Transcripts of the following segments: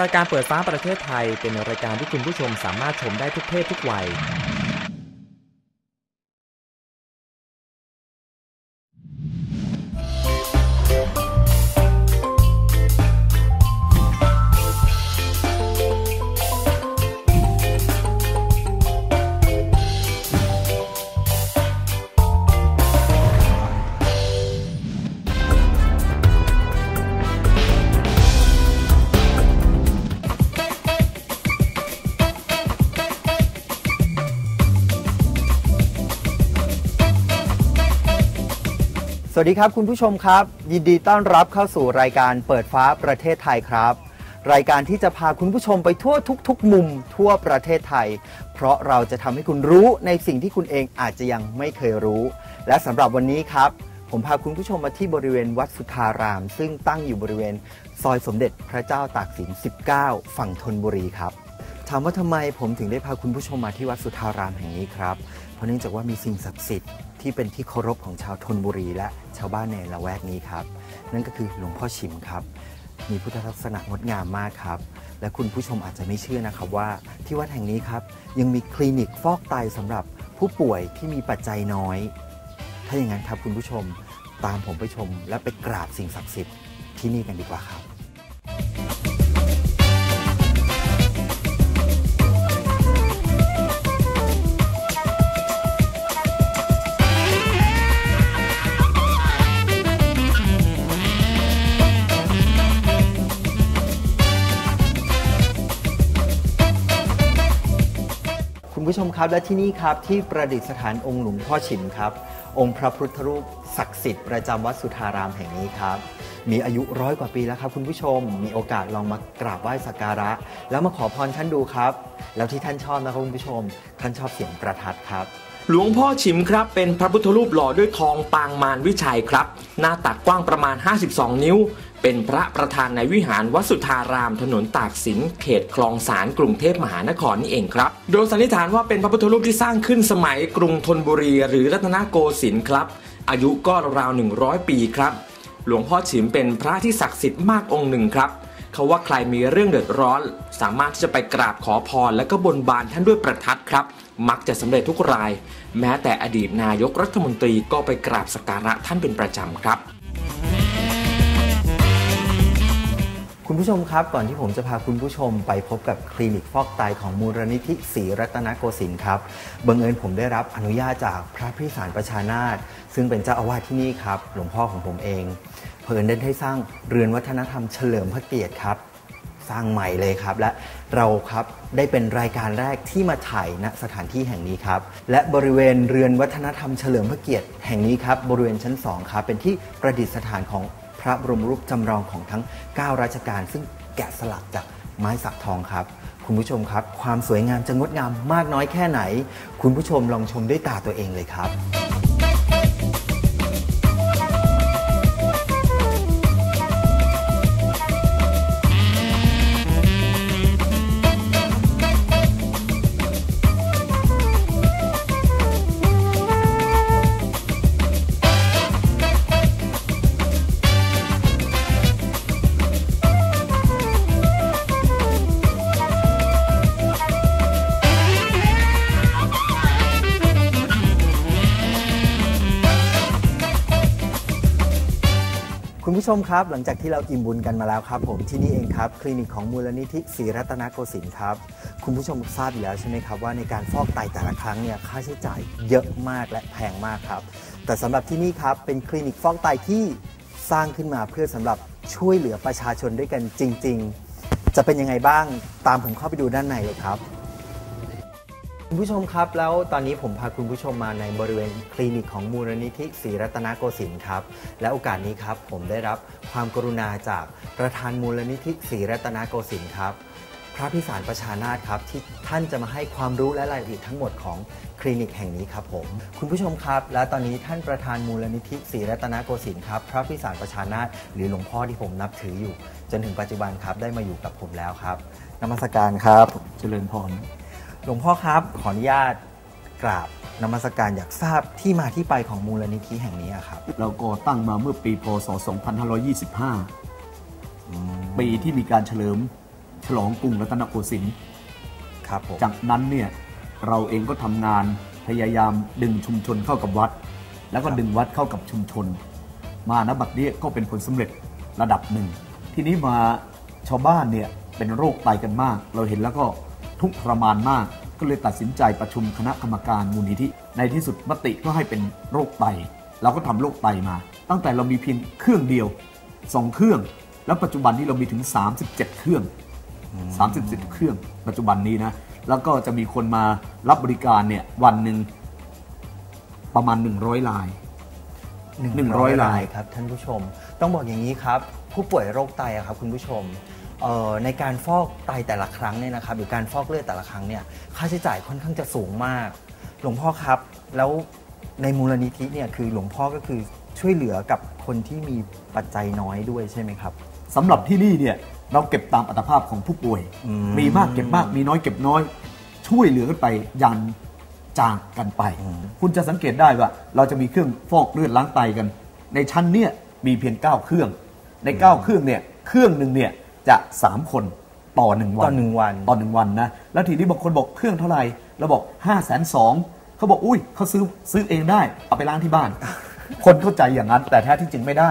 รายการเปิดฟ้าประเทศไทยเป็นรายการที่คุณผู้ชมสามารถชมได้ทุกเพศทุกวัย สวัสดีครับคุณผู้ชมครับ ยินดีต้อนรับเข้าสู่รายการเปิดฟ้าประเทศไทยครับ รายการที่จะพาคุณผู้ชมไปทั่วทุก ๆ มุมทั่วประเทศไทย เพราะเราจะทำให้คุณรู้ในสิ่งที่คุณเองอาจจะยังไม่เคยรู้ และสำหรับวันนี้ครับ ผมพาคุณผู้ชมมาที่บริเวณวัดสุทธาราม ซึ่งตั้งอยู่บริเวณ ซอยสมเด็จพระเจ้าตากสิน 19 ฝั่งธนบุรีครับถามว่าทำไมผมถึงได้พาคุณผู้ชมมาที่วัดสุทธารามแห่งนี้ครับเพราะเนื่องจากว่ามีสิ่งศักดิ์สิทธิ์ที่เป็นที่เคารพของชาวธนบุรี และชาวบ้านในละแวกนี้ครับ นั่นก็คือหลวงพ่อชิมครับ มีพุทธลักษณะงดงามมากครับ และคุณผู้ชมอาจจะไม่เชื่อนะครับว่า ที่วัดแห่งนี้ครับ ยังมีคลินิกฟอกไตสำหรับผู้ป่วยที่มีปัจจัยน้อย ถ้าอย่างนั้นครับคุณผู้ชมตามผมไปชม และไปกราบสิ่งศักดิ์สิทธิ์ที่นี่กันดีกว่าครับ ผู้ชมครับและที่นี่ครับที่ประดิษฐานองค์หลวงพ่อฉิมครับ องค์พระพุทธรูปศักดิ์สิทธิ์ประจำวัดสุทธารามแห่งนี้ครับ มีอายุร้อยกว่าปีแล้วครับ คุณผู้ชมมีโอกาสลองมากราบไหว้สักการะ แล้วมาขอพรท่านดูครับ แล้วที่ท่านชอบนะครับคุณผู้ชม ท่านชอบเสียงประทัดครับหลวงพ่อชิมครับ เป็นพระพุทธรูปหล่อด้วยทองปางมารวิชัยครับ หน้าตักกว้างประมาณ 52 นิ้วเป็นพระประธานในวิหารวัดสุทธารามถนนตากสินเขตคลองสารกรุงเทพมหานครนี่เองครับ โดยสันนิษฐานว่าเป็นพระพุทธรูปที่สร้างขึ้นสมัยกรุงธนบุรี หรือรัตนโกสินทร์ครับ อายุก็ราวๆ100 ปีครับ หลวงพ่อฉิมเป็นพระที่ศักดิ์สิทธิ์มากองค์หนึ่งครับเขาว่าใครมีเรื่องเดือดร้อน สามารถที่จะไปกราบขอพรและก็บนบานท่านด้วยประทัดครับ มักจะสำเร็จทุกราย แม้แต่อดีตนายกรัฐมนตรีก็ไปกราบสักการะท่านเป็นประจำครับ คุณผู้ชมครับ ก่อนที่ผมจะพาคุณผู้ชมไปพบกับคลินิกฟอกไตของมูลนิธิศรีรัตนโกสินทร์ครับบังเอิญผมได้รับอนุญาตจากพระพิสารประชานาถซึ่งเป็นเจ้าอาวาสที่นี่ครับ หลวงพ่อของผมเอง เพลินได้ให้สร้างเรือนวัฒนธรรมเฉลิมพระเกียรติครับ สร้างใหม่เลยครับ และเราครับได้เป็นรายการแรกที่มาถ่ายณสถานที่แห่งนี้ครับ และบริเวณเรือนวัฒนธรรมเฉลิมพระเกียรติแห่งนี้ครับบริเวณชั้น2ครับเป็นที่ประดิษฐานของ พระบรมรูปจำลองของทั้ง 9รัชการ ซึ่งแกะสลักจากไม้สักทองครับ คุณผู้ชมครับ ความสวยงามจะงดงามมากน้อยแค่ไหน คุณผู้ชมลองชมด้วยตาตัวเองเลยครับ มครับ หลังจากที่เราอิ่มบุญกันมาแล้วครับ ผมที่นี่เองครับ คลินิกของมูลนิธิศรีรัตนโกสินทร์ครับ คุณผู้ชมทราบอยู่แล้วใช่ไหมครับว่าในการฟอกไตแต่ละครั้งเนี่ยค่าใช้จ่ายเยอะมากและแพงมากครับ แต่สำหรับที่นี่ครับเป็นคลินิกฟอกไตที่สร้างขึ้นมาเพื่อสำหรับช่วยเหลือประชาชนด้วยกันจริง ๆ จะเป็นยังไงบ้างตามผมเข้าไปดูด้านในเลยครับ คุณผู้ชมครับแล้วตอนนี้ผมพาคุณผู้ชมมาในบริเวณคลินิกของมูลนิธิศรีรัตนโกสินทร์ครับ และโอกาสนี้ครับผมได้รับความกรุณาจากประธานมูลนิธิศรีรัตนโกสินทร์ครับ พระพิสารประชานาถครับที่ท่านจะมาให้ความรู้และรายละเอียดทั้งหมดของคลินิกแห่งนี้ครับผมคุณผู้ชมครับ และตอนนี้ท่านประธานมูลนิธิศรีรัตนโกสินทร์ครับพระพิสารประชานาถหรือหลวงพ่อที่ผมนับถืออยู่ จนถึงปัจจุบันครับได้มาอยู่กับผมแล้วครับนมัสการครับเจริญพร หลวงพ่อครับขออนุญาตกราบนมัสการอยากทราบที่มาที่ไปของมูลนิธิแห่งนี้อะครับ เราก่อตั้งมาเมื่อปีพศ 2525ปีที่มีการเฉลิมฉลองกรุงรัตนโกสินทร์ ครับผมจากนั้นเนี่ยเราเองก็ทำงานพยายามดึงชุมชนเข้ากับวัด แล้วก็ดึงวัดเข้ากับชุมชน มาณบัดนี้ก็เป็นผลสำเร็จระดับหนึ่ง ทีนี้มาชาวบ้านเนี่ยเป็นโรคไตกันมาก เราเห็นแล้วก็ ทุกข์ทรมานมาก ก็เลยตัดสินใจประชุมคณะกรรมการมูลนิธิ ในที่สุดมติก็ให้เป็นโรคไต เราก็ทำโรคไตมา ตั้งแต่เรามีเพียงเครื่องเดียวสองเครื่อง แล้วปัจจุบันนี้เรามีถึง 37 เครื่อง 37 เครื่อง ปัจจุบันนี้นะ แล้วก็จะมีคนมารับบริการเนี่ยวันหนึ่งประมาณ 100รายหนึ่งร้อย100รายครับท่านผู้ชม ต้องบอกอย่างนี้ครับ ผู้ป่วยโรคไตครับคุณผู้ชม เอ่อในการฟอกไตแต่ละครั้งเนี่ยนะครับหรือการฟอกเลือดแต่ละครั้งเนี่ยค่าใช้จ่ายค่อนข้างจะสูงมาก หลวงพ่อครับ แล้วในมูลนิธิเนี่ยคือหลวงพ่อก็คือช่วยเหลือกับคนที่มีปัจจัยน้อยด้วยใช่ไหมครับ สำหรับที่นี่เนี่ยเราเก็บตามอัตภาพของผู้ป่วย อืม มีมากเก็บมากมีน้อยเก็บน้อย ช่วยเหลือกันไปยันจางกันไป คุณจะสังเกตได้ว่า เราจะมีเครื่องฟอกเลือดล้างไตกัน ในชั้นเนี่ยมีเพียง 9 เครื่อง ใน 9 เครื่องเนี่ยเครื่องหนึ่งเนี่ย จะ 3 คนต่อหนึ่งวันต่อหนึ่งวันต่อหนึ่งวันนะแล้วทีนี้บางคนบอกเครื่องเท่าไหร่เราบอก5้าแสนสองเขาบอกอุ้ยเขาซื้อซื้อเองได้เอาไปล้างที่บ้าน คนเข้าใจอย่างนั้น แต่แท้ที่จริงไม่ได้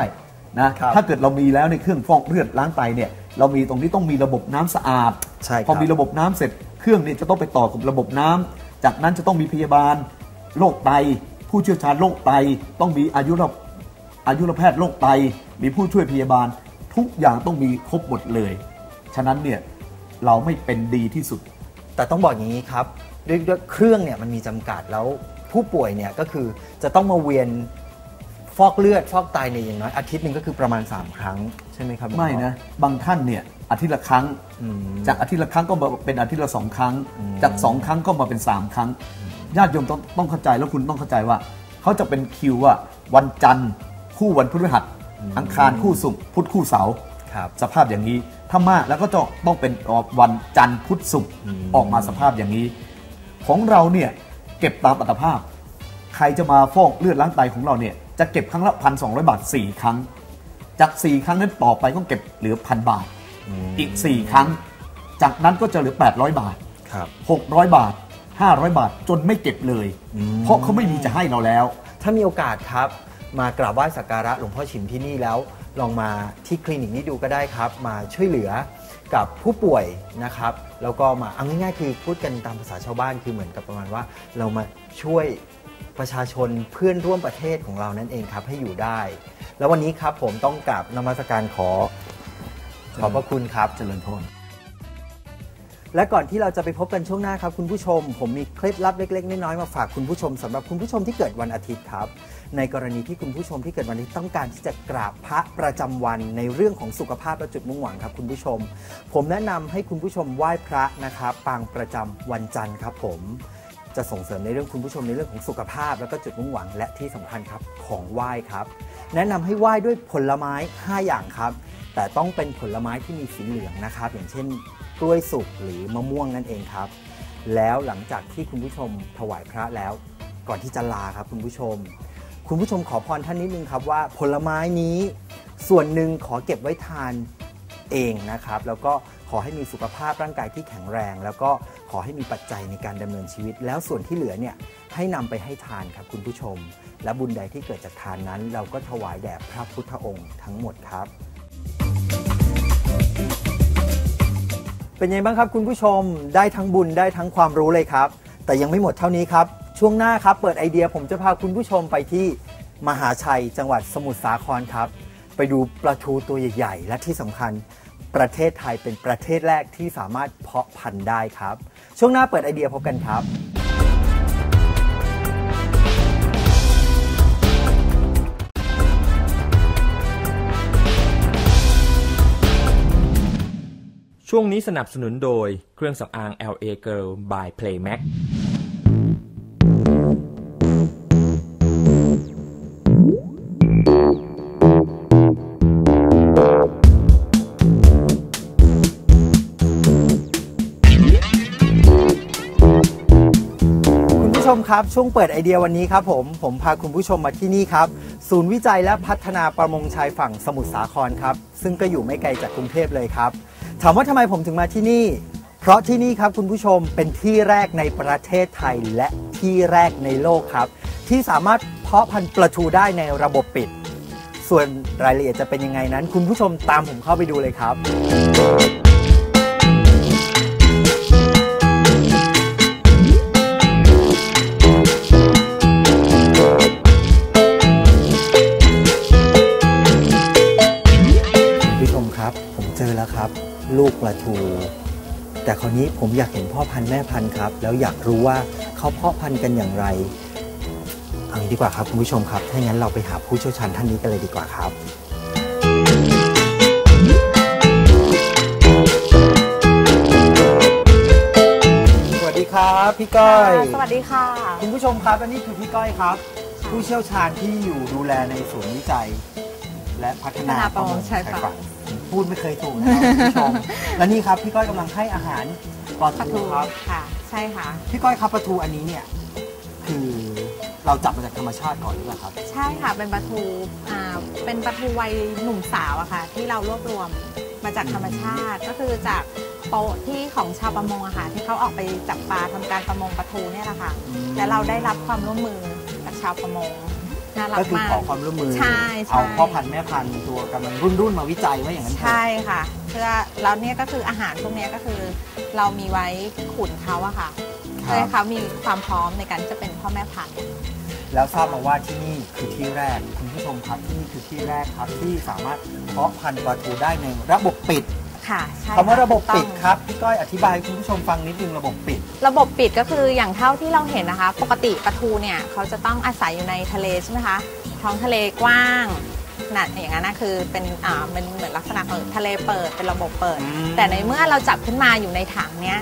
นะครับถ้าเกิดเรามีแล้วในเครื่องฟอกเลือดล้างไตเนี่ยเรามีตรงนี้ต้องมีระบบน้ำสะอาดใช่ครับพอมีระบบน้ำเสร็จเครื่องเนี่ยจะต้องไปต่อกับระบบน้ำจากนั้นจะต้องมีพยาบาลโรคไต ผู้เชี่ยวชาญโรคไต ต้องมีอายุรอายุรแพทย์โรคไต มีผู้ช่วยพยาบาล ทุกอย่างต้องมีครบหมดเลย ฉะนั้นเนี่ยเราไม่เป็นดีที่สุด แต่ต้องบอกอย่างนี้ครับด้วยด้วยเครื่องเนี่ยมันมีจำกัดแล้วผู้ป่วยเนี่ยก็คือจะต้องมาเวียนฟอกเลือดฟอกไตในยอย่างน้อยอาทิตย์หนึ่งก็คือประมาณ 3 ครั้ง ใช่ไหมครับหลวงพ่อไม่นะ บางท่านเนี่ยอาทิตย์ละครั้งอืมจากอาทิตย์ละครั้งก็มาเป็นอาทิตย์ละสองครั้ง จากสองครั้งก็มาเป็นสามครั้งญาติโยมต้องต้องเข้าใจแล้วคุณต้องเข้าใจว่า เขาจะเป็นคิวว่าวันจันทร์คู่วันพฤหัส อังคารคู่ศุกร์พุธคู่เสาร์ครับสภาพอย่างนี้ถ้ามากแล้วก็จะต้องเป็นวันจันทร์พุธศุกร์อืมออกมาสภาพอย่างนี้ ของเราเนี่ยเก็บตามอัตภาพ ใครจะมาฟอกเลือดล้างไตของเราเนี่ยจะเก็บครั้งละพันสองบาท 4 ครั้ง จาก 4 ครั้งนั้นต่อไปก็เก็บเหลือพันบาทอีก 4 ครั้ง จากนั้นก็จะเหลือ 800 บาทครับ600บาท 500 บาทจนไม่เก็บเลยอืมเพราะเขาไม่มีจะให้เราแล้ว ถ้ามีโอกาสครับ มากราบไหว้สักการะหลวงพ่อชิมที่นี่แล้ว ลองมาที่คลินิกนี้ดูก็ได้ครับ มาช่วยเหลือกับผู้ป่วยนะครับ แล้วก็มาเอาง่ายๆคือพูดกันตามภาษาชาวบ้านคือเหมือนกับประมาณว่า เรามาช่วยประชาชนเพื่อนร่วมประเทศของเรานั่นเองครับให้อยู่ได้ แล้ววันนี้ครับผมต้องกราบนมัสการขอขอบพระคุณครับเจริญพร และก่อนที่เราจะไปพบกันช่วงหน้าครับคุณผู้ชม ผมมีเคล็ดลับเล็กๆน้อยๆมาฝากคุณผู้ชมสำหรับคุณผู้ชมที่เกิดวันอาทิตย์ครับ ในกรณีที่คุณผู้ชมที่เกิดวันอาทิตย์ต้องการที่จะกราบพระประจำวันในเรื่องของสุขภาพและจุดมุ่งหวังครับคุณผู้ชม ผมแนะนำให้คุณผู้ชมไหว้พระนะครับปางประจำวันจันทร์ครับ ผมจะส่งเสริมในเรื่องคุณผู้ชมในเรื่องของสุขภาพ แล้วก็จุดมุ่งหวังและที่สำคัญครับของไหว้ครับ แนะนำให้ไหว้ด้วยผลไม้ 5 อย่างครับ แต่ต้องเป็นผลไม้ที่มีสีเหลืองนะครับ อย่างเช่น กล้วยสุกหรือมะม่วงนั่นเองครับ แล้วหลังจากที่คุณผู้ชมถวายพระแล้ว ก่อนที่จะลาครับคุณผู้ชม คุณผู้ชมขอพรท่านนิดนึงครับว่าผลไม้นี้ส่วนหนึ่งขอเก็บไว้ทานเองนะครับ แล้วก็ขอให้มีสุขภาพร่างกายที่แข็งแรง แล้วก็ขอให้มีปัจจัยในการดำเนินชีวิต แล้วส่วนที่เหลือเนี่ยให้นำไปให้ทานครับคุณผู้ชม และบุญใดที่เกิดจากทานนั้น เราก็ถวายแด่พระพุทธองค์ทั้งหมดครับ เป็นไงบ้างครับคุณผู้ชมได้ทั้งบุญได้ทั้งความรู้เลยครับ แต่ยังไม่หมดเท่านี้ครับ ช่วงหน้าครับเปิดไอเดียผมจะพาคุณผู้ชมไปที่มหาชัยจังหวัดสมุทรสาครครับ ไปดูปลาทูตัวใหญ่ ๆ และที่สำคัญประเทศไทยเป็นประเทศแรกที่สามารถเพาะพันธุ์ได้ครับ ช่วงหน้าเปิดไอเดียพบกันครับ ช่วงนี้สนับสนุนโดยเครื่องสำอาง LA Girl by Playmac คุณผู้ชมครับ ช่วงเปิดไอเดียวันนี้ครับผมผมพาคุณผู้ชมมาที่นี่ครับ ศูนย์วิจัยและพัฒนาประมงชายฝั่งสมุทรสาครครับ ซึ่งก็อยู่ไม่ไกลจากกรุงเทพเลยครับ ถามว่าทำไมผมถึงมาที่นี่ เพราะที่นี่ครับคุณผู้ชมเป็นที่แรกในประเทศไทยและที่แรกในโลกครับ ที่สามารถเพาะพันธุ์ปลาทูได้ในระบบปิด ส่วนรายละเอียดจะเป็นยังไงนั้น คุณผู้ชมตามผมเข้าไปดูเลยครับ คุณผู้ชมครับ ผมเจอแล้วครับ ลูกปลาทูแต่คราวนี้ผมอยากเห็นพ่อพันธุ์แม่พันธุ์ครับ แล้วอยากรู้ว่าเขาเพาะพันธุ์กันอย่างไรเอางี้ดีกว่าครับคุณผู้ชมครับถ้างั้นเราไปหาผู้เชี่ยวชาญท่านนี้กันเลยดีกว่าครับ สวัสดีครับพี่ก้อยค่ะสวัสดีค่ะ คุณผู้ชมครับอันนี้คือพี่ก้อยครับ ผู้เชี่ยวชาญที่อยู่ดูแลในศูนย์วิจัย และพัฒนาพัฒนาประมงชายฝั่งผม พูดไม่เคยถูกนะครับคุณผู้ชม และนี่ครับพี่ก้อยกำลังให้อาหารปลาปลาทูทูครับค่ะ ใช่ค่ะ พี่ก้อยครับปลาทูอันนี้เนี่ยคือเราจับมาจากธรรมชาติก่อนหรือเปล่าครับ ใช่ค่ะเป็นปลาทูอ่าเป็นปลาทูวัยหนุ่มสาวอะค่ะ ที่เรารวบรวมมาจากธรรมชาติก็คือจากโป๊ะที่ของชาวประมงอะค่ะ ที่เขาออกไปจับปลาทำการประมงปลาทูเนี่ยแหละค่ะอืมและเราได้รับความร่วมมือจากชาวประมง น่ารักก็คือมากขอความร่วมมือ ใช่ใช่ เอาพ่อพันธุ์แม่พันธุ์ตัวกำลังรุ่นรุ่นๆมาวิจัยว่าอย่างนั้นเถอะใช่ค่ะ เพื่อแล้วเนี่ยก็คืออาหารพวกเนี้ยก็คือ เรามีไว้ขุนเขาอะค่ะคเพื่อรับให้เขามีความพร้อมในการที่จะเป็นพ่อแม่พันธุ์ แล้วทราบมาว่าที่นี่คือที่แรกคุณผู้ชมครับที่นี่คือที่แรกครับที่สามารถเพาะพันธุ์ปลาทูได้ในระบบปิด ค่ะใช่คำว่าระบบถูกต้องปิดครับพี่ก้อยอธิบายให้คุณผู้ชมฟังนิดนึงระบบปิด ระบบปิดก็คืออย่างเท่าที่เราเห็นนะคะ ปกติปลาทูเนี่ยเขาจะต้องอาศัยอยู่ในทะเลใช่ไหมคะท้องทะเลกว้างขนาดอย่างนั้นนะคือเป็นอ่าเป็นเหมือนลักษณะของทะเลเปิดเป็นระบบเปิดอืมแต่ในเมื่อเราจับขึ้นมาอยู่ในถังเนี้ย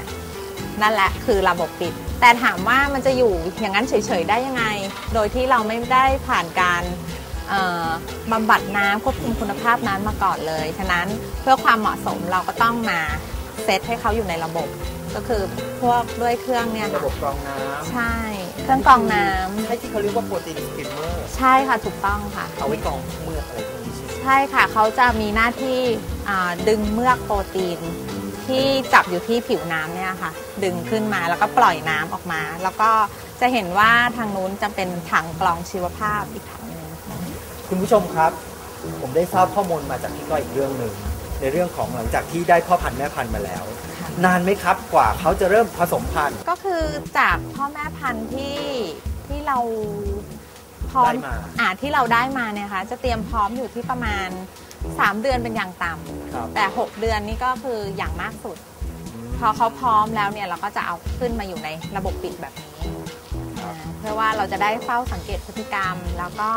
นั่นแหละคือระบบปิด แต่ถามว่ามันจะอยู่อย่างนั้นเฉยๆได้ยังไง โดยที่เราไม่ได้ผ่านการเอ่อ บำบัดน้ำควบคุมคุณภาพน้ำมาก่อนเลย ฉะนั้นเพื่อความเหมาะสมเราก็ต้องมาเซตให้เขาอยู่ในระบบ ก็คือพวกด้วยเครื่องเนี่ยระค่ะบบกรองน้ใช่ เครื่องกรองน้ำำใช่ที่เขาเรียกว่าโปรตีนสกิมเมอร์ใช่ค่ะถูกต้องค่ะเอาไว้กรองเมือกอะไรพวกนี้ใช่ไหมใช่ค่ะเขาจะมีหน้าที่อ่าดึงเมือกโปรตีนที่จับอยู่ที่ผิวน้ำเนี่ยค่ะ ดึงขึ้นมาแล้วก็ปล่อยน้ำออกมา แล้วก็จะเห็นว่าทางนู้นจะเป็นถังกรองชีวภาพอีกถังหนึ่ง คุณผู้ชมครับ ผมได้ทราบข้อมูลมาจากพี่ก้อยอีกเรื่องหนึ่งในเรื่องของหลังจากที่ได้พ่อพันธุ์แม่พันธุ์มาแล้วค่ะนานไหมครับกว่าเขาจะเริ่มผสมพันธุ์ ก็คือจากพ่อแม่พันธุ์ที่ที่เราพร้อมได้มา อ่าที่เราได้มาเนี่ยค่ะจะเตรียมพร้อมอยู่ที่ประมาณ 3 เดือนเป็นอย่างต่ำครับแต่ 6 เดือนนี่ก็คืออย่างมากสุด พอเขาพร้อมแล้วเนี่ยเราก็จะเอาขึ้นมาอยู่ในระบบปิดแบบนี้อ่าเพื่อว่าเราจะได้เฝ้าสังเกตพฤติกรรม แล้วก็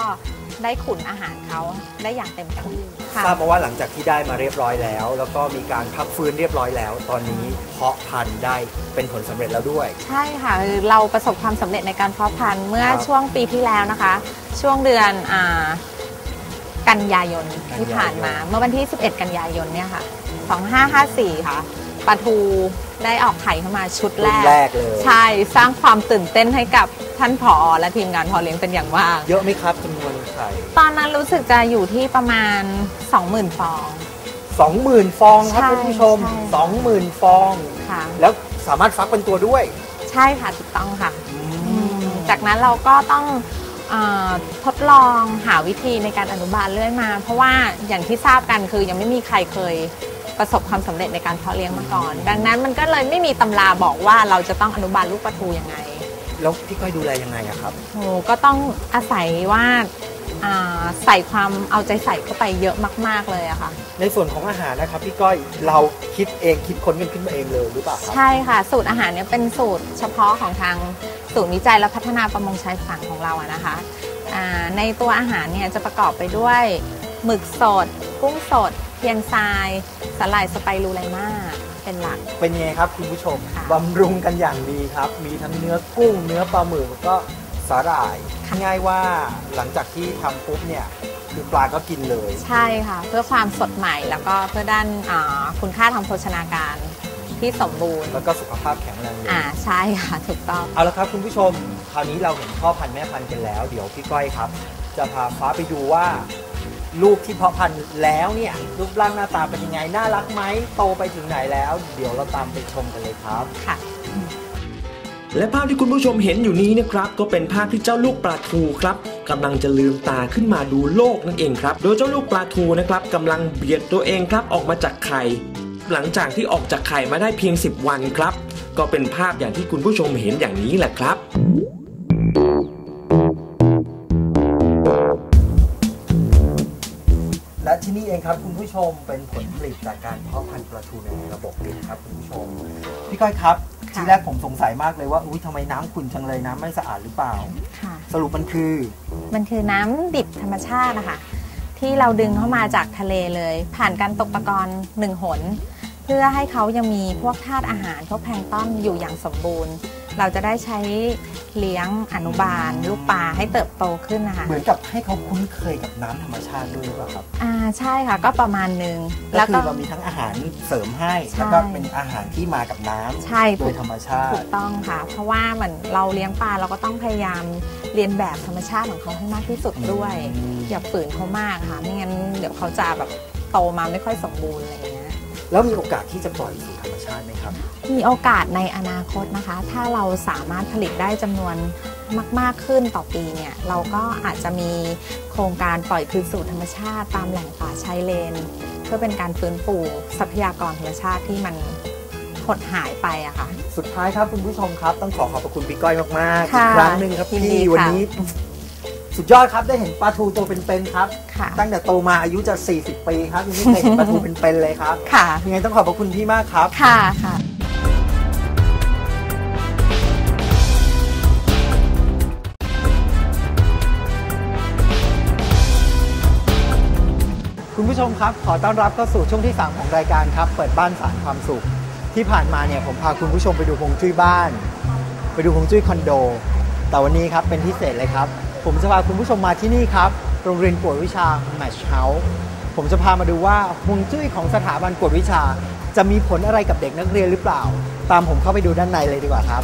ได้ขุนอาหารเขาได้อย่างเต็มที่ค่ะทราบมาว่าหลังจากที่ได้มาเรียบร้อยแล้ว แล้วก็มีการพักฟื้นเรียบร้อยแล้ว ตอนนี้เพาะพันธุ์ได้เป็นผลสำเร็จแล้วด้วย ใช่ค่ะคือเราประสบความสำเร็จในการเพาะพันธุ์เมื่อครับช่วงปีที่แล้วนะคะ ช่วงเดือนอากันยายนที่ผ่านมากันยายนเมื่อวันที่ 11 กันยายนเนี่ยค่ะ 2554 ค่ะ ปลาทูได้ออกไข่เข้ามาชุดแรรุ่นกแรกเลย ใช่สร้างความตื่นเต้นให้กับท่านผอ และทีมงานพอเลี้ยงเป็นอย่างมากเยอะไหมครับจำนวนไข่ตอนนั้นรู้สึกจะอยู่ที่ประมาณ 20,000ฟองสองหมื่นฟองครับใช่คุณผู้ชม ใช่สองหมื่นฟอง ค่ะ แล้วสามารถฟักเป็นตัวด้วย ใช่ค่ะถูกต้องค่ะ จากนั้นเราก็ต้องเออทดลองหาวิธีในการอนุบาลเรื่อยมา เพราะว่าอย่างที่ทราบกันคือยังไม่มีใครเคย ประสบความสำเร็จในการเพาะเลี้ยงมาก่อน ดังนั้นมันก็เลยไม่มีตำราบอกว่าเราจะต้องอนุบาลลูกปลาทูยังไง แล้วพี่ก้อยดูแลยังไงอะครับโอ้ก็ต้องอาศัยว่าอ่าใส่ความเอาใจใส่เข้าไปเยอะมาก ๆ เลยอะค่ะ ในส่วนของอาหารนะครับพี่ก้อยเราคิดเองคิดค้นกันขึ้นมาเองเลยหรือเปล่าครับใช่ค่ะ สูตรอาหารเนี่ยเป็นสูตรเฉพาะของทางศูนย์วิจัยและพัฒนาประมงชายฝั่งของเราอะนะคะอ่าในตัวอาหารเนี่ยจะประกอบไปด้วยหมึกสด กุ้งสด เทียนทรายสลายสไปรูไลมาเป็นหลัก เป็นไงครับคุณผู้ชมค่ะบำรุงกันอย่างดีครับ มีทั้งเนื้อกุ้งเนื้อปลาหมึกแล้วก็สาหร่ายง่ายว่าหลังจากที่ทำปุ๊บเนี่ยคือปลาก็กินเลย ใช่ค่ะ เพื่อความสดใหม่แล้วก็เพื่อด้านอ่าคุณค่าทางโภชนาการที่สมบูรณ์ แล้วก็สุขภาพแข็งแรงเลยอ่าใช่ค่ะ ถูกต้อง เอาละครับคุณผู้ชมพราวนี้เราเห็นพ่อพันธุ์แม่พันธุ์กันแล้ว เดี๋ยวพี่ก้อยครับ จะพาฟ้าไปดูว่า ลูกที่เพาะพันธุ์แล้วเนี่ยรูปร่างหน้าตาเป็นยังไง น่ารักไหมโตไปถึงไหนแล้ว เดี๋ยวเราตามไปชมกันเลยครับค่ะ และภาพที่คุณผู้ชมเห็นอยู่นี้นะครับ ก็เป็นภาพที่เจ้าลูกปลาทูครับกำลังจะลืมตาขึ้นมาดูโลกนั่นเองครับ โดยเจ้าลูกปลาทูนะครับกำลังเบียดตัวเองครับออกมาจากไข่ หลังจากที่ออกจากไข่มาได้เพียง 10 วันครับ ก็เป็นภาพอย่างที่คุณผู้ชมเห็นอย่างนี้แหละครับ องครับคุณผู้ชมเป็นผลผลิตจากการเพาะพันธุ์ปลาทูในระบบปิดครับคุณผู้ชมพี่ก้อยครับค่ะทีแรกผมสงสัยมากเลยว่าอุ้ยทำไมน้ำขุ่นจังเลยน้ำไม่สะอาดหรือเปล่า ค่ะ สรุปมันคือ มันคือน้ำดิบธรรมชาตินะคะที่เราดึงเข้ามาจากทะเลเลย ผ่านการตกตะกอนหนึ่งหน เพื่อให้เขายังมีพวกธาตุอาหารพวกแพลงก์ต้นอยู่อย่างสมบูรณ์ เราจะได้ใช้เลี้ยงอนุบาล ลูกปลาให้เติบโตขึ้นนะคะเหมือนกับให้เขาคุ้นเคยกับน้ำธรรมชาติด้วยหรือเปล่าครับอ่าใช่ค่ะก็ประมาณหนึ่งก็แล้วคืก็อเรามีทั้งอาหารเสริมให้ใช่แล้วก็เป็นอาหารที่มากับน้ำใช่โดถูยกธรรมชาถูติกต้องค่ะ เพราะว่าเหมือนเราเลี้ยงปลาเราก็ต้องพยายามเรียนแบบธรรมชาติของเขาให้มากที่สุดด้วยอืมอย่าฝืนเขามากค่ะไม่งั้นเดี๋ยวเขาจะแบบโตมาไม่ค่อยสมบูรณ์อะไรอย่างเงี้ย แล้วมีโอกาสที่จะปล่อยสู่ธรรมชาติไหมครับ มีโอกาสในอนาคตนะคะ ถ้าเราสามารถผลิตได้จำนวนมาก ๆ ขึ้นต่อปีเนี่ย เราก็อาจจะมีโครงการปล่อยคืนสู่ธรรมชาติตามแหล่งป่าชายเลน เพื่อเป็นการฟื้นฟูทรัพยากรธรรมชาติที่มันหดหายไปอะค่ะ สุดท้ายครับคุณผู้ชมครับ ต้องขอขอบพระคุณพี่ก้อยมากๆอีค่ะกครั้งหนึ่งครับยินดีพี่ค่ะ วันนี้ สุดยอดครับได้เห็นปลาทูตัวเป็นๆครับ ค่ะ ตั้งแต่โตมาอายุจะ 40 ปีครับยังไม่เคยเห็นปลาทูเป็นๆเลยครับ ค่ะ ยังไงต้องขอบพระคุณพี่มากครับ ค่ะค่ะ คุณผู้ชมครับ ขอต้อนรับเข้าสู่ช่วงที่ 3 ของรายการครับ เปิดบ้านสารความสุข ที่ผ่านมาเนี่ยผมพาคุณผู้ชมไปดูฮวงจุ้ยบ้าน ไปดูฮวงจุ้ยคอนโด แต่วันนี้ครับเป็นพิเศษเลยครับ ผมจะพาคุณผู้ชมมาที่นี่ครับ โรงเรียนกวดวิชา Match House ผมจะพามาดูว่าฮวงจุ้ยของสถาบันกวดวิชา จะมีผลอะไรกับเด็กนักเรียนหรือเปล่า ตามผมเข้าไปดูด้านในเลยดีกว่าครับ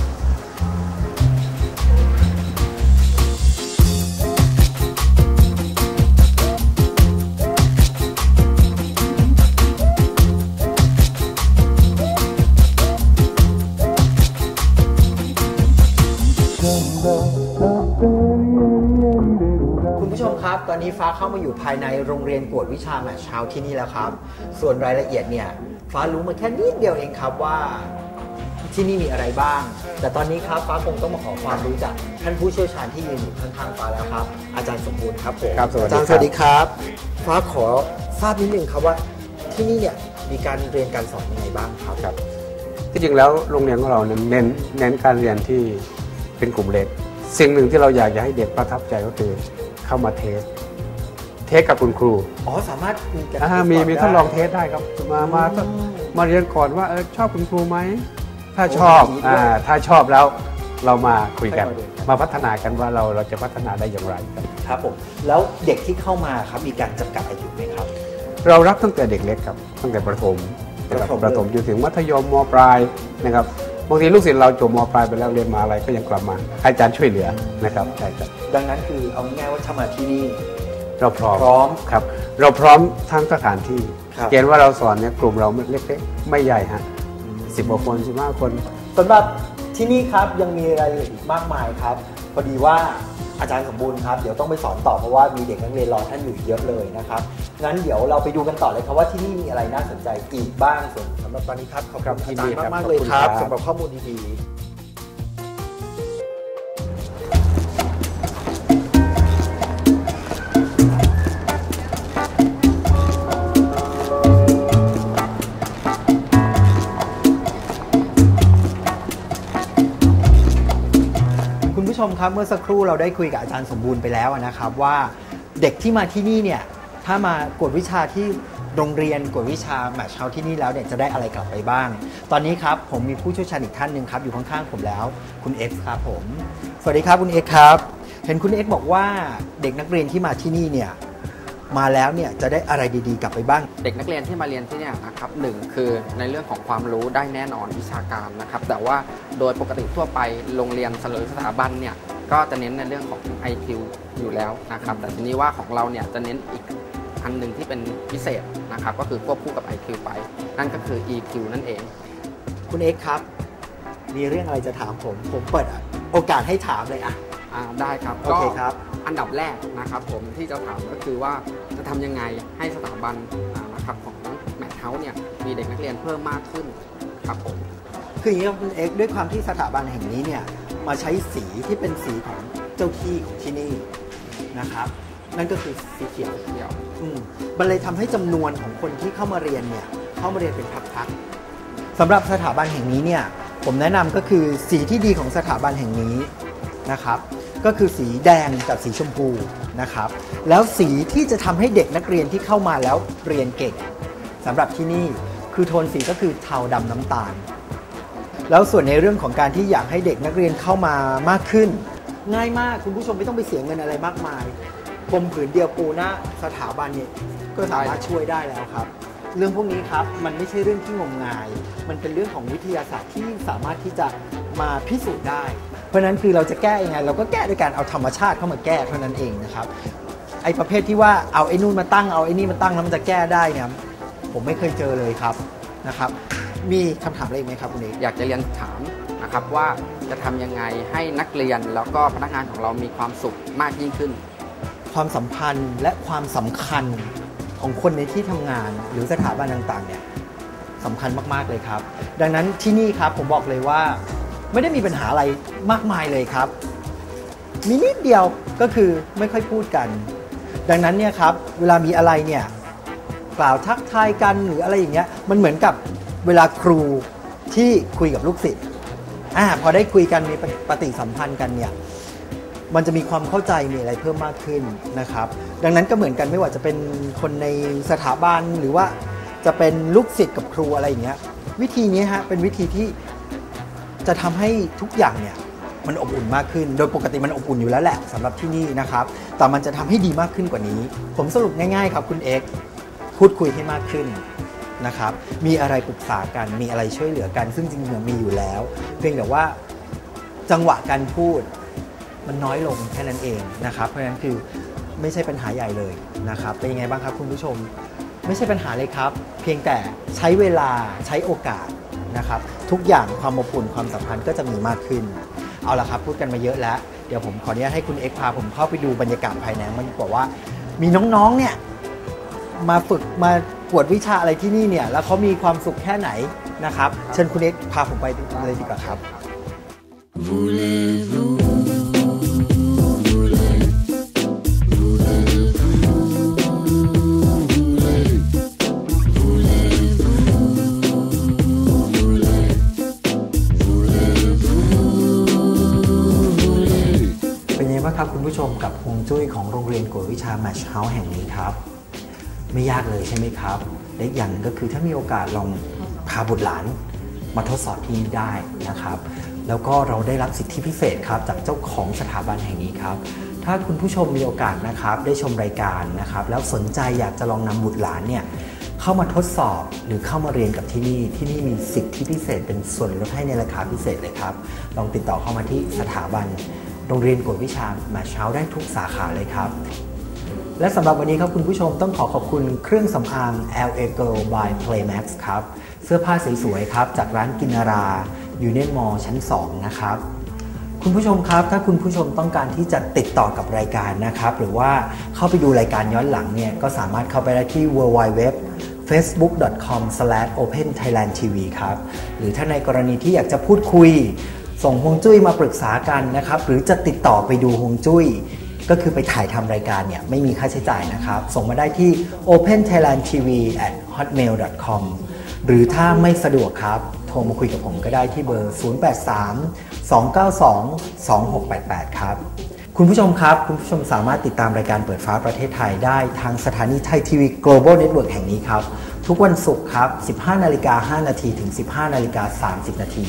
นนี้ฟ้าเข้ามาอยู่ภายในโรงเรียนกวดวิชาแมทช์เช้าที่นี่แล้วครับ ส่วนรายละเอียดเนี่ย ฟ้ารู้มาแค่นิดเดียวเองครับว่าที่นี่มีอะไรบ้าง แต่ตอนนี้ครับฟ้าคงต้องมาขอความรู้จากท่านผู้เชี่ยวชาญที่ยืนอยู่ข้างๆฟ้าแล้วครับ อาจารย์สมบูรณ์ครับผมครับสวัสดีอาจารย์ครับสวัสดีครับ ฟ้าขอทราบนิดนึงครับว่าที่นี่เนี่ยมีการเรียนการสอนยังไงบ้างครับครับ ที่จริงแล้วโรงเรียนของเราเนยเน้นเน้นการเรียนที่เป็นกลุ่มเล็ก สิ่งหนึ่งที่เราอยากจะให้เด็กประทับใจก็คือเข้ามาเทสเทสกับคุณครูอ๋อสามารถมีการอ่าทดสอบมีมีทดลองได้เทสได้ครับมามาอืมมาเรียนก่อนว่าเออชอบคุณครูไหมถ้าโอ้ชอบดีด้วยอ่าถ้าชอบแล้วเรามาคุยกันค่อยมาเรียนกันมาพัฒนากันว่าเราเราจะพัฒนาได้อย่างไรครับครับผมแล้วเด็กที่เข้ามาครับมีการจำกัดอายุไหมครับ เรารับตั้งแต่เด็กเล็กครับตั้งแต่ประถมนะครับประถมประถมจนถึงมัธยมมปลายนะครับบางทีลูกศิษย์เราจบมปลายไปแล้วเรียนมหาอะไรก็ยังกลับมาให้อาจารย์ช่วยเหลือนะครับใช่ครับดังนั้นคือเอาง่ายๆว่าถ้ามาที่นี่ เราพร้อมพร้อมครับ เราพร้อมทั้งสถานที่ครับ เกณฑ์ว่าเราสอนเนี่ยกลุ่มเราเล็กๆไม่ใหญ่ฮะสิบกว่าคนสิบห้าคน สำหรับที่นี่ครับยังมีรายละเอียดอีกมากมายครับพอดีว่าอาจารย์สมบูรณ์ครับเดี๋ยวต้องไปสอนต่อเพราะว่ามีเด็กนักเรียนรอท่านอยู่เยอะเลยนะครับงั้นเดี๋ยวเราไปดูกันต่อเลยครับว่าที่นี่มีอะไรน่าสนใจอีกบ้างส่วนสำหรับตอนนี้ครับขอบครับคุณยิอานจารดีย์ครับมากๆเลยครับขอบคุณครับสำหรับข้อมูลดีๆ มครับเมื่อสักครู่เราได้คุยกับอาจารย์สมบูรณ์ไปแล้วนะครับว่าเด็กที่มาที่นี่เนี่ยถ้ามากวดวิชาที่โรงเรียนกวดวิชาแมทช์เชาที่นี่แล้วเนี่ยจะได้อะไรกลับไปบ้าง ตอนนี้ครับผมมีผู้เชี่ยวชาญอีกท่านหนึ่งครับอยู่ข้างๆผมแล้วคุณเอ็กซ์ครับผม สวัสดีครับคุณเอ็กซ์ครับ เห็นคุณเอ็กซ์บอกว่าเด็กนักเรียนที่มาที่นี่เนี่ย มาแล้วเนี่ยจะได้อะไรดีๆ กลับไปบ้าง เด็กนักเรียนที่มาเรียนที่เนี่ยนะครับหนึ่งคือในเรื่องของความรู้ได้แน่นอนวิชาการนะครับ แต่ว่าโดยปกติทั่วไปโรงเรียนหรือสถาบันเนี่ยก็จะเน้นในเรื่องของ IQ อยู่แล้วนะครับ แต่ทีนี้ว่าของเราเนี่ยจะเน้นอีกอันหนึ่งที่เป็นพิเศษนะครับก็คือควบคู่กับ IQ ไป นั่นก็คือ EQ นั่นเอง คุณเอ็กซ์ครับ มีเรื่องอะไรจะถามผม ผมเปิดโอกาสให้ถามเลยอะอ่าได้ครับโอเคครับ อันดับแรกนะครับผมที่จะถามก็คือว่าจะทำยังไงให้สถาบันนะครับของแมทเฮาส์เนี่ยมีเด็กนักเรียนเพิ่มมากขึ้นครับผมคืออย่างนี้ครับคุณเอ็กด้วยความที่สถาบันแห่งนี้เนี่ยมาใช้สีที่เป็นสีของเจ้าที่ของที่นี่นะครับ นั่นก็คือสีเขียวเดี๋ยวอืมมันเลยทำให้จำนวนของคนที่เข้ามาเรียนเนี่ยเข้ามาเรียนเป็นพักๆสำหรับสถาบันแห่งนี้เนี่ยผมแนะนำก็คือสีที่ดีของสถาบันแห่งนี้นะครับ ก็คือสีแดงกับสีชมพูนะครับ แล้วสีที่จะทำให้เด็กนักเรียนที่เข้ามาแล้วเรียนเก่งสำหรับที่นี่คือโทนสีก็คือเทาดำน้ำตาล แล้วส่วนในเรื่องของการที่อยากให้เด็กนักเรียนเข้ามามากขึ้น ง่ายมากคุณผู้ชมไม่ต้องไปเสียเงินอะไรมากมายพรมผืนเดียวปูหน้าสถาบันเนี่ยก็สามารถช่วยได้แล้วครับ เรื่องพวกนี้ครับมันไม่ใช่เรื่องที่งมงาย มันเป็นเรื่องของวิทยาศาสตร์ที่สามารถที่จะมาพิสูจน์ได้ เพราะฉะนั้นคือเราจะแก้ยังไงเราก็แก้ด้วยการเอาธรรมชาติเข้ามาแก้เท่านั้นเองนะครับไอ้ประเภทที่ว่าเอาไอ้นู่นมาตั้งเอาไอ้นี่มาตั้งแล้วมันจะแก้ได้เนี่ยผมไม่เคยเจอเลยครับนะครับ มีคำถามอะไรอีกไหมครับคุณเอกอยากจะเรียนถามนะครับว่าจะทำยังไงให้นักเรียนแล้วก็พนักงานของเรามีความสุขมากยิ่งขึ้น ความสัมพันธ์และความสำคัญของคนในที่ทำงานหรือสถาบันต่างๆเนี่ยสำคัญมากๆเลยครับ ดังนั้นที่นี่ครับผมบอกเลยว่า ไม่ได้มีปัญหาอะไรมากมายเลยครับ มีนิดเดียวก็คือไม่ค่อยพูดกัน ดังนั้นเนี่ยครับเวลามีอะไรเนี่ยกล่าวทักทายกันหรืออะไรอย่างเงี้ยมันเหมือนกับเวลาครูที่คุยกับลูกศิษย์อ่าพอได้คุยกันมีปฏิสัมพันธ์กันเนี่ยมันจะมีความเข้าใจมีอะไรเพิ่มมากขึ้นนะครับ ดังนั้นก็เหมือนกันไม่ว่าจะเป็นคนในสถาบันหรือว่าจะเป็นลูกศิษย์กับครูอะไรอย่างเงี้ยวิธีนี้ฮะเป็นวิธีที่ จะทำให้ทุกอย่างเนี่ยมันอบอุ่นมากขึ้น โดยปกติมันอบอุ่นอยู่แล้วแหละสำหรับที่นี่นะครับ แต่มันจะทำให้ดีมากขึ้นกว่านี้ ผมสรุปง่ายๆครับคุณเอกพูดคุยให้มากขึ้นนะครับ มีอะไรปรึกษากัน มีอะไรช่วยเหลือกัน ซึ่งจริงๆมีอยู่แล้ว เพียงแต่ว่าจังหวะการพูดมันน้อยลงแค่นั้นเองนะครับ เพราะฉะนั้นคือไม่ใช่ปัญหาใหญ่เลยนะครับ เป็นยังไงบ้างครับคุณผู้ชม ไม่ใช่ปัญหาเลยครับ เพียงแต่ใช้เวลาใช้โอกาส นะครับ ทุกอย่างความอบอุ่นความสัมพันธ์ก็จะมีมากขึ้น เอาละครับพูดกันมาเยอะแล้ว เดี๋ยวผมขออนุญาตให้คุณเอ็กพาผมเข้าไปดูบรรยากาศภายในมันดีกว่าว่า มีน้องๆเนี่ยมาฝึกมากวดวิชาอะไรที่นี่เนี่ยแล้วเขามีความสุขแค่ไหนนะครับ เชิญคุณเอ็กพาผมไปเลยดีกว่าครับ วดวิชา Match House แห่งนี้ครับ ไม่ยากเลยใช่ไหมครับและอย่างหนึ่งก็คือถ้ามีโอกาสลองพาบุตรหลานมาทดสอบที่นี่ได้นะครับ แล้วก็เราได้รับสิทธิพิเศษครับ จากเจ้าของสถาบันแห่งนี้ครับ ถ้าคุณผู้ชมมีโอกาสนะครับ ได้ชมรายการนะครับ แล้วสนใจอยากจะลองนำบุตรหลานเนี่ยเข้ามาทดสอบหรือเข้ามาเรียนกับที่นี่ ที่นี่มีสิทธิพิเศษ เป็นส่วนลดให้ในราคาพิเศษเลยครับ ลองติดต่อเข้ามาที่สถาบัน โรงเรียนกวดวิชามชเชาได้ทุกสาขาเลยครับ และสำหรับวันนี้ครับคุณผู้ชมต้องขอขอบคุณเครื่องสำอาง LA Girl by Playmax ครับ เสื้อผ้าสวยๆครับ จากร้านกินารายูเนียนมอชั้น 2 นะครับ คุณผู้ชมครับถ้าคุณผู้ชมต้องการที่จะติดต่อกับรายการนะครับ หรือว่าเข้าไปดูรายการย้อนหลังเนี่ยก็สามารถเข้าไปได้ที่ www facebook.com/openthailandtv ครับ หรือถ้าในกรณีที่อยากจะพูดคุย ส่งฮวงจุ้ยมาปรึกษากันนะครับ หรือจะติดต่อไปดูฮวงจุ้ย ก็คือไปถ่ายทำรายการเนี่ยไม่มีค่าใช้จ่ายนะครับ ส่งมาได้ที่ open thailand tv at hotmail.com หรือถ้าไม่สะดวกครับ โทรมาคุยกับผมก็ได้ที่เบอร์ 083 292 2688 ครับ คุณผู้ชมครับ คุณผู้ชมสามารถติดตามรายการเปิดฟ้าประเทศไทยได้ทางสถานีไทยทีวี Global Network แห่งนี้ครับ ทุกวันศุกร์ครับ 15 นาฬิกา 5 นาทีถึง 15 นาฬิกา 30 นาที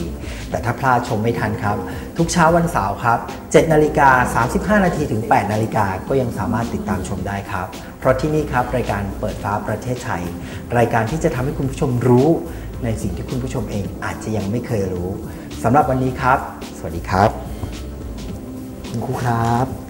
แต่ถ้าพลาดชมไม่ทันครับ ทุกเช้าวันเสาร์ครับ 7 นาฬิกา 35 นาทีถึง 8 นาฬิกา ก็ยังสามารถติดตามชมได้ครับ เพราะที่นี่ครับ รายการเปิดฟ้าประเทศไทย รายการที่จะทำให้คุณผู้ชมรู้ ในสิ่งที่คุณผู้ชมเองอาจจะยังไม่เคยรู้สำหรับวันนี้ครับ สวัสดีครับ คุณครูครับ